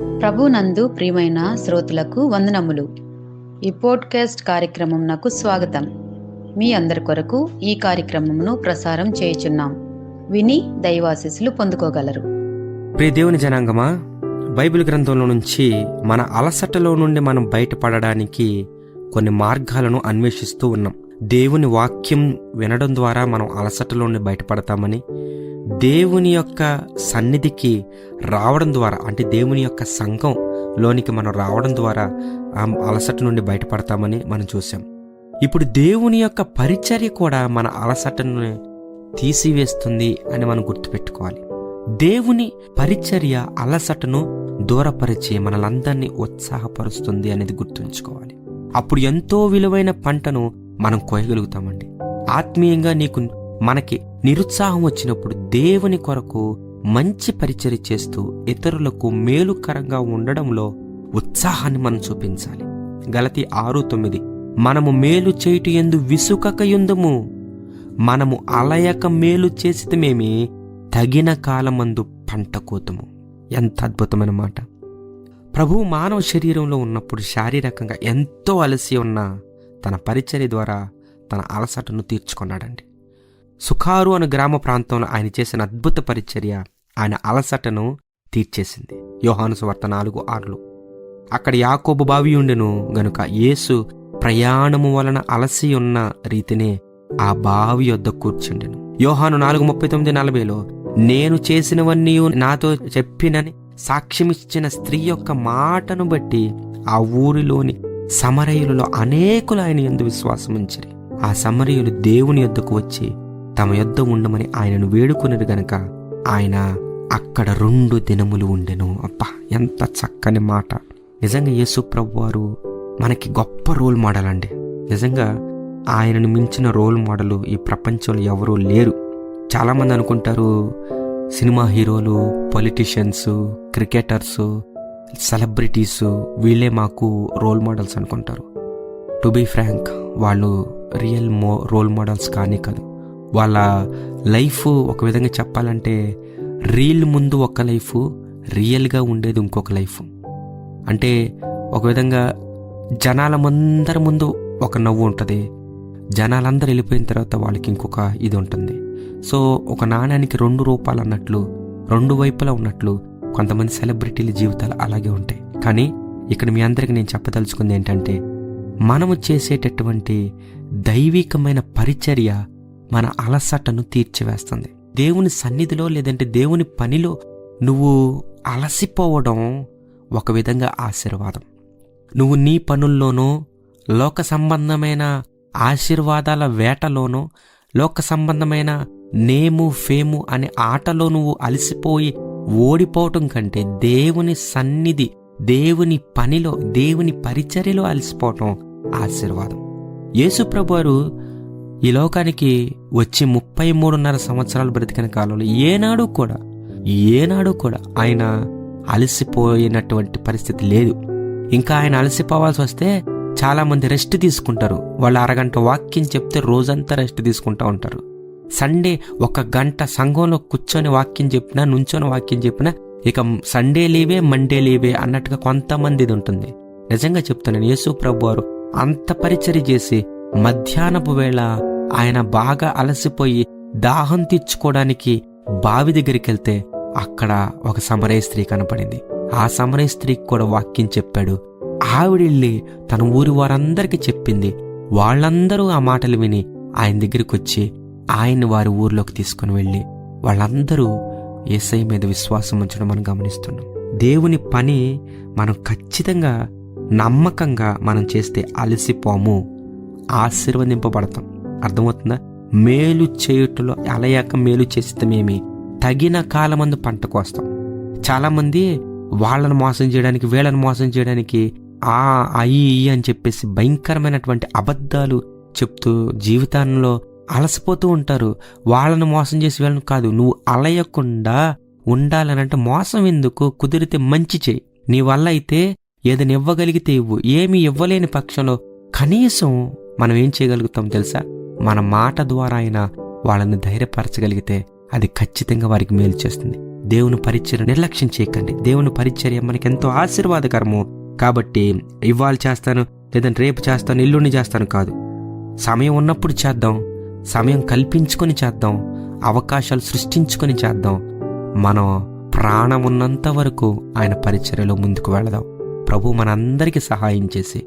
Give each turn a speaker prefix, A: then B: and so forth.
A: ప్రభునందు ప్రియమైన శ్రోతలకు వందనములు. ఈ పోడ్కాస్ట్ కార్యక్రమం నాకు స్వాగతం. మీ అందరి కొరకు ఈ కార్యక్రమమును ప్రసారం చేయుచున్నాం. విని దైవాశీస్సులు పొందుకోగలరు.
B: ప్రియ దేవుని జనాంగమా బైబిల్ గ్రంథంలో నుంచి మన అలసటలో నుండి మనం బయటపడడానికి కొన్ని మార్గాలను అన్వేషిస్తూ ఉన్నాం. దేవుని వాక్యం వినడం ద్వారా మనం అలసటలో నుండి బయటపడతామని దేవుని యొక్క సన్నిధికి రావడం ద్వారా అంటే దేవుని యొక్క సంఘం లోనికి మనం రావడం ద్వారా ఆ అలసట నుండి బయటపడతామని మనం చూసాం. ఇప్పుడు దేవుని యొక్క పరిచర్య కూడా మన అలసటను తీసివేస్తుంది అని మనం గుర్తుపెట్టుకోవాలి. దేవుని పరిచర్య అలసటను దూరపరిచి మనలందరినీ ఉత్సాహపరుస్తుంది అనేది గుర్తుంచుకోవాలి. అప్పుడు ఎంతో విలువైన పంటను మనం కోయగలుగుతామండి. ఆత్మీయంగా నీకు మనకి నిరుత్సాహం వచ్చినప్పుడు దేవుని కొరకు మంచి పరిచర్య చేస్తూ ఇతరులకు మేలుకరంగా ఉండడంలో ఉత్సాహాన్ని మనం చూపించాలి. గలతి ఆరు తొమ్మిది. మనము మేలు చేయుట ఎందు విసుకకయుందుము మనము అలయక మేలు చేసితమేమి? తగిన కాలమందు పంట కోతము. ఎంత అద్భుతమైన మాట. ప్రభు మానవ శరీరంలో ఉన్నప్పుడు శారీరకంగా ఎంతో అలసి ఉన్న తన పరిచర్య ద్వారా తన అలసటను తీర్చుకున్నాడండి. సుఖారు అను గ్రామ ప్రాంతంలో ఆయన చేసిన అద్భుత పరిచర్య ఆయన అలసటను తీర్చేసింది. యోహాను సువార్త నాలుగు ఆరులో అక్కడ యాకోబు బావి ఉండెను గనుక యేసు ప్రయాణము వలన అలసి ఉన్న రీతినే ఆ బావి వద్ద కూర్చుండెను. యోహాను నాలుగు ముప్పై తొమ్మిది నలభైలో నేను చేసినవన్నీ నాతో చెప్పినని సాక్ష్యమిచ్చిన స్త్రీ యొక్క మాటను బట్టి ఆ ఊరిలోని సమరయులలో అనేకులు ఆయన ఎందు విశ్వాసం ఉంచిరి ఆ సమరయులు దేవుని యొద్దకు వచ్చి తమ యొద్ద ఉండమని ఆయనను వేడుకున్నది గనక ఆయన అక్కడ రెండు దినములు ఉండెను. అబ్బా ఎంత చక్కని మాట. నిజంగా యేసు ప్రభు వారు మనకి గొప్ప రోల్ మోడల్ అండి. నిజంగా ఆయనను మించిన రోల్ మోడల్ ఈ ప్రపంచంలో ఎవరూ లేరు. చాలామంది అనుకుంటారు సినిమా హీరోలు పొలిటీషియన్స్ క్రికెటర్స్ సెలబ్రిటీస్ వీళ్ళే మాకు రోల్ మోడల్స్ అనుకుంటారు. టు బీ ఫ్రాంక్ వాళ్ళు రియల్ మో రోల్ మోడల్స్ కానీ కాదు. వాళ్ళ లైఫ్ ఒక విధంగా చెప్పాలంటే రీల్ ముందు ఒక లైఫ్ రియల్గా ఉండేది ఇంకొక లైఫ్. అంటే ఒక విధంగా జనాల మందరి ముందు ఒక నవ్వు ఉంటుంది. జనాలందరూ వెళ్ళిపోయిన తర్వాత వాళ్ళకి ఇంకొక ఇది ఉంటుంది. సో ఒక నాణ్యానికి రెండు రూపాలు అన్నట్లు రెండు వైపులా ఉన్నట్లు కొంతమంది సెలబ్రిటీల జీవితాలు అలాగే ఉంటాయి. కానీ ఇక్కడ మీ అందరికి నేను చెప్పదలుచుకుంది ఏంటంటే మనము చేసేటటువంటి దైవికమైన పరిచర్య మన అలసటను తీర్చివేస్తుంది. దేవుని సన్నిధిలో లేదంటే దేవుని పనిలో నువ్వు అలసిపోవడం ఒక విధంగా ఆశీర్వాదం. నువ్వు నీ పనుల్లోనో లోక సంబంధమైన ఆశీర్వాదాల వేటలోనో లోక సంబంధమైన నేము ఫేము అనే ఆటలో నువ్వు అలసిపోయి ఓడిపోవటం కంటే దేవుని సన్నిధి దేవుని పనిలో దేవుని పరిచర్యలో అలసిపోవటం ఆశీర్వాదం. యేసుప్రభు వారు ఈ లోకానికి వచ్చి ముప్పై మూడున్నర సంవత్సరాలు బ్రతికిన కాలంలో ఏనాడు కూడా ఏనాడు కూడా ఆయన అలసిపోయినటువంటి పరిస్థితి లేదు. ఇంకా ఆయన అలసిపోవాల్సి వస్తే చాలా మంది రెస్ట్ తీసుకుంటారు. వాళ్ళు అరగంట వాక్యం చెప్తే రోజంతా రెస్ట్ తీసుకుంటూ ఉంటారు. సండే ఒక గంట సంఘంలో కూర్చొని వాక్యం చెప్పినా నుంచొని వాక్యం చెప్పినా ఇక సండే లీవే మండే లీవే అన్నట్టుగా కొంతమంది ఇది ఉంటుంది. నిజంగా చెప్తున్నాను యేసు ప్రభు వారు అంత పరిచర్య చేసి మధ్యాహ్నపు వేళ ఆయన బాగా అలసిపోయి దాహం తీర్చుకోవడానికి బావి దగ్గరికి వెళ్తే అక్కడ ఒక సమరయ స్త్రీ కనపడింది. ఆ సమరయ స్త్రీకి కూడా వాక్యం చెప్పాడు. ఆవిడెళ్ళి తన ఊరి వారందరికీ చెప్పింది. వాళ్ళందరూ ఆ మాటలు విని ఆయన దగ్గరికి వచ్చి ఆయన్ని వారి ఊర్లోకి తీసుకుని వెళ్ళి వాళ్ళందరూ ఏసై మీద విశ్వాసం ఉంచడం మనం గమనిస్తున్నాం. దేవుని పని మనం ఖచ్చితంగా నమ్మకంగా మనం చేస్తే అలసిపోము. ఆశీర్వదింపబడతాం. అర్థమవుతుందా? మేలు చేయుటలో అలయాక మేలు చేస్తామేమి తగిన కాలమందు పంట కోస్తాం. చాలామంది వాళ్ళను మోసం చేయడానికి వీళ్ళని మోసం చేయడానికి ఆ అయి ఇయ్యి అని చెప్పేసి భయంకరమైనటువంటి అబద్ధాలు చెప్తూ జీవితాల్లో అలసిపోతూ ఉంటారు. వాళ్ళను మోసం చేసి వీళ్ళని కాదు నువ్వు అలయకుండా ఉండాలనంటే మోసం ఎందుకు? కుదిరితే మంచి చేయి. నీ వల్ల అయితే ఏదైనా ఇవ్వగలిగితే ఇవ్వు. ఏమీ ఇవ్వలేని పక్షంలో కనీసం మనం ఏం చేయగలుగుతాం తెలుసా? మన మాట ద్వారా అయినా వాళ్ళని ధైర్యపరచగలిగితే అది ఖచ్చితంగా వారికి మేలు చేస్తుంది. దేవుని పరిచర్య నిర్లక్ష్యం చేయకండి. దేవుని పరిచర్య మనకి ఎంతో ఆశీర్వాదకరము. కాబట్టి ఇవాళ చేస్తాను లేదంటే రేపు చేస్తాను ఎల్లుండి చేస్తాను కాదు. సమయం ఉన్నప్పుడు చేద్దాం. సమయం కల్పించుకొని చేద్దాం. అవకాశాలు సృష్టించుకొని చేద్దాం. మనం ప్రాణం ఉన్నంత వరకు ఆయన పరిచర్యలో ముందుకు వెళదాం. ప్రభు మనందరికీ సహాయం చేసి